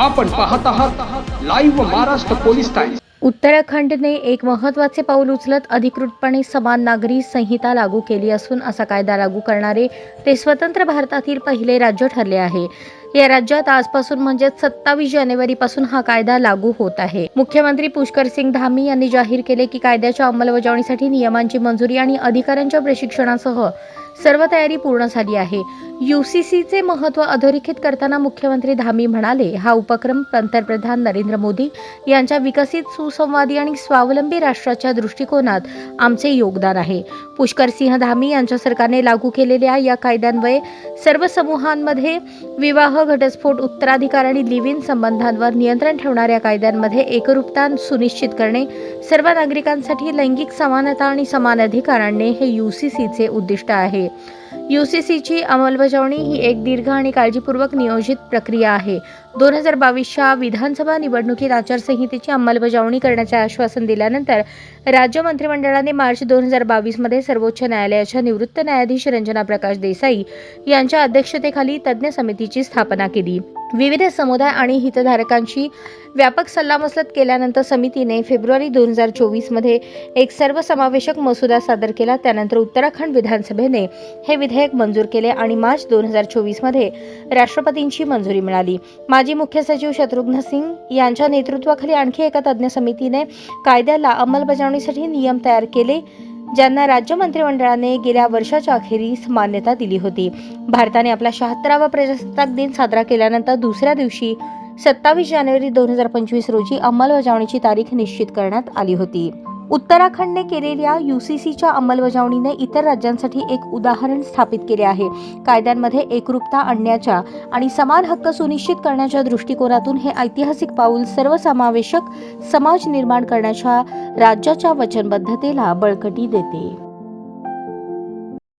आपण पाहत आहात लाईव्ह महाराष्ट्र पोलीस टाइम्स उत्तराखंडने एक महत्त्वाचे पाऊल उचलत अधिकृतपणे समान नागरी संहिता लागू केली असून असा कायदा लागू करणारे ते स्वतंत्र भारतातील पहिले राज्य ठरले आहे या राज्यात आजपासून म्हणजेच सत्तावीस जानेवारीपासून हा कायदा लागू होत आहे मुख्यमंत्री पुष्कर सिंग धामी यांनी जाहीर केले की कायद्याच्या अंमलबजावणीसाठी नियमांची मंजुरी आणि अधिकाऱ्यांच्या प्रशिक्षणासह हो। सर्व तयारी पूर्ण झाली आहे. युसीसीचे महत्त्व अधोरेखित करताना मुख्यमंत्री धामी म्हणाले हा उपक्रम पंतप्रधान नरेंद्र मोदी यांच्या विकसित सुसंवादी आणि स्वावलंबी राष्ट्राच्या दृष्टिकोनात आमचे योगदान आहे. पुष्कर सिंह धामी यांच्या सरकारने लागू केलेल्या या कायद्यान्वये सर्व समूहांमध्ये विवाह घटस्फोट उत्तराधिकार आणि लिव्ह इन संबंधांवर नियंत्रण ठेवणाऱ्या कायद्यांमध्ये एकरूपता सुनिश्चित करणे सर्व नागरिकांसाठी लैंगिक समानता आणि समान अधिकार आणणे हे युसीसीचे उद्दिष्ट आहे. Марії. युसीसीची अंमलबजावणी ही एक दीर्घ आणि काळजीपूर्वक नियोजित प्रक्रिया आहे. दोन हजार बावीसच्या विधानसभा निवडणुकीत आचारसंहितेची अंमलबजावणी करण्याचे आश्वासन दिल्यानंतर राज्य मंत्रिमंडळाने मार्च दोन हजार बावीसमध्ये सर्वोच्च न्यायालयाच्या निवृत्त न्यायाधीश रंजना प्रकाश देसाई यांच्या अध्यक्षतेखाली तज्ज्ञ समितीची स्थापना केली. विविध समुदाय आणि हितधारकांशी व्यापक सल्लामसलत केल्यानंतर समितीने फेब्रुवारी दोन हजार चोवीसमध्ये एक सर्वसमावेशक मसुदा सादर केला. त्यानंतर उत्तराखंड विधानसभेने हे विधेयक मंजूर केले आणि मार्च दोन हजार चोवीसमध्ये राष्ट्रपतींची मंजुरी मिळाली. माजी मुख्य सचिव शत्रुघ्न सिंग यांच्या नेतृत्वाखाली आणखी एका तज्ज्ञ समितीने कायद्याला अंमलबजावणीसाठी नियम तयार केले ज्यांना राज्य मंत्रिमंडळाने गेल्या वर्षाच्या अखेरीस मान्यता दिली होती. भारताने आपला शहात्तरावा प्रजासत्ताक दिन साजरा केल्यानंतर दुसऱ्या दिवशी सत्तावीस जानेवारी दोन हजार पंचवीस रोजी अंमलबजावणीची तारीख निश्चित करण्यात आली होती. उत्तराखंडने केलेल्या युसीसीच्या अंमलबजावणीने इतर राज्यांसाठी एक उदाहरण स्थापित केले आहे. कायद्यांमध्ये एकरूपता आणण्याच्या आणि समान हक्क सुनिश्चित करण्याच्या दृष्टिकोनातून हे ऐतिहासिक पाऊल सर्वसमावेशक समाज निर्माण करण्याच्या राज्याच्या वचनबद्धतेला बळकटी देते.